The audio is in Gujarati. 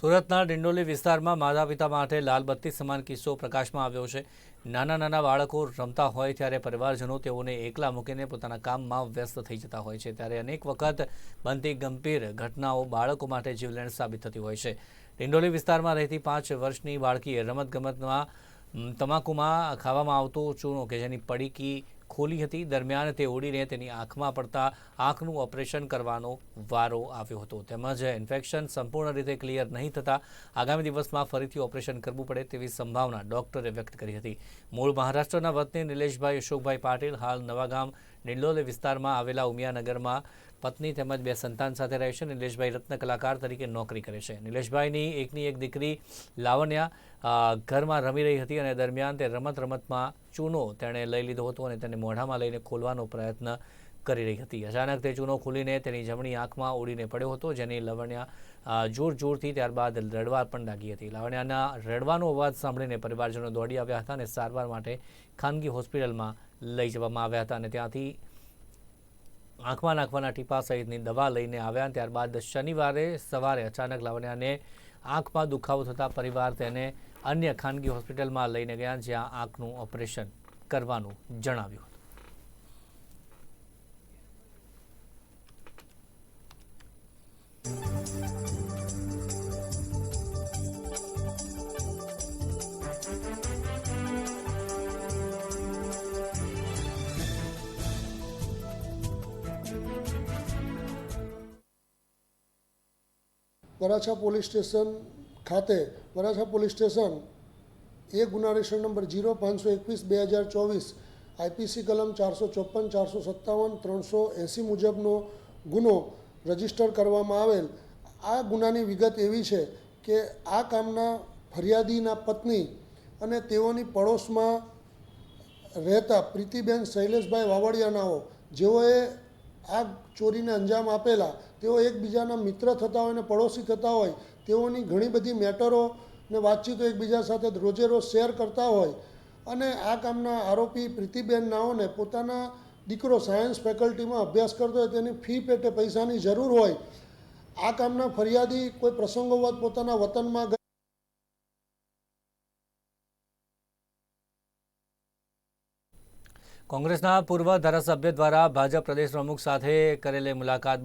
સુરતના ડિંડોલી વિસ્તારમાં માતા પિતા માટે લાલબત્તી સમાન કિસ્સો પ્રકાશમાં આવ્યો છે. નાના નાના બાળકો રમતા હોય ત્યારે પરિવારજનો તેઓને એકલા મૂકીને પોતાના કામમાં વ્યસ્ત થઈ જતા હોય છે. ત્યારે અનેક વખત બનતી ગંભીર ઘટનાઓ બાળકો માટે જીવલેણ સાબિત થતી હોય છે. ડિંડોલી વિસ્તારમાં રહેતી પાંચ વર્ષની બાળકીએ રમતગમતમાં તમાકુમાં ખાવામાં આવતો ચૂનો કે જેની પડીકી ખોલી હતી. દરમિયાન તે ઓડીને તેની આંખમાં પડતા આંખનું ઓપરેશન કરવાનો વારો આવ્યો હતો. તેમજ ઇન્ફેક્શન સંપૂર્ણ રીતે ક્લિયર નહીં થતાં આગામી દિવસમાં ફરીથી ઓપરેશન કરવું પડે તેવી સંભાવના ડોક્ટરે વ્યક્ત કરી હતી. મૂળ મહારાષ્ટ્રના વતની નિલેશભાઈ અશોકભાઈ પાટીલ હાલ નવાગામ ડિંડોલી વિસ્તારમાં આવેલા ઉમિયાનગરમાં પત્ની તેમજ બે સંતાન સાથે રહે છે. નિલેશભાઈ રત્ન કલાકાર તરીકે નોકરી કરે છે. નિલેશભાઈની એકની એક દીકરી લાવણ્યા ઘરમાં રમી રહી હતી અને દરમિયાન તે રમત રમતમાં ચૂનો તેણે લઈ લીધો હતો અને તેને મોઢામાં લઈને ખોલવાનો પ્રયત્ન કરી રહી હતી. અચાનક તે ચૂનો ખોલીને તેની જમણી આંખમાં ઉડીને પડ્યો હતો, જેની લવણ્યા જોર જોરથી ત્યારબાદ રડવા પણ લાગી હતી. લવણ્યાના રડવાનો અવાજ સાંભળીને પરિવારજનો દોડી આવ્યા હતા અને સારવાર માટે ખાનગી હોસ્પિટલમાં લઈ જવામાં આવ્યા હતા અને ત્યાંથી આંખમાં નાખવાના ટીપા સહિતની દવા લઈને આવ્યા ત્યારબાદ શનિવારે સવારે અચાનક લાવણ્યાને આંખમાં દુખાવો થતાં પરિવાર તેને અન્ય ખાનગી હોસ્પિટલમાં લઈને ગયા, જ્યાં આંખનું ઓપરેશન કરવાનું જણાવ્યું વરાછા પોલીસ સ્ટેશન ખાતે, વરાછા પોલીસ સ્ટેશન, એ ગુના રજિસ્ટર નંબર જીરો પાંચસો એકવીસ બે હજાર ચોવીસ, આઈપીસી કલમ ચારસો ચોપન, ચારસો સત્તાવન, ત્રણસો એંસી મુજબનો ગુનો રજિસ્ટર કરવામાં આવેલ. આ ગુનાની વિગત એવી છે કે આ કામના ફરિયાદીના પત્ની અને તેઓની પડોશમાં રહેતા પ્રીતિબેન શૈલેષભાઈ વાવડિયાનાઓ, જેઓએ આ ચોરીને અંજામ આપેલા, તેઓ એકબીજાના મિત્ર થતા હોય અને પડોશી થતા હોય, તેઓની ઘણી બધી મેટરો ને વાતચીતો એકબીજા સાથે રોજે રોજ શેર કરતા હોય. અને આ કામના આરોપી પ્રીતિબેન નાઓને પોતાના દીકરો સાયન્સ ફેકલ્ટીમાં અભ્યાસ કરતો હોય, તેની ફી પેટે પૈસાની જરૂર હોય. આ કામના ફરિયાદી કોઈ પ્રસંગોવત પોતાના વતનમાં કોંગ્રેસના પૂર્વ ધારાસભ્ય દ્વારા ભાજપ પ્રદેશ પ્રમુખ સાથે કરેલી મુલાકાત